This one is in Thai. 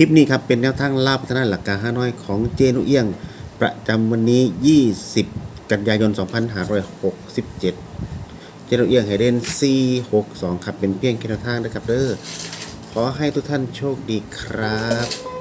ลิปนี้ครับเป็นแนวทางลาบพัฒนาหลักการห้าน้อยของเจนุเอียง ประจำวันนี้ 20 กันยายน 2567 เจนุเอียงไฮเดน462 ครับเป็นเพียงแค่แนวทางนะครับเด้อขอให้ทุกท่านโชคดีครับ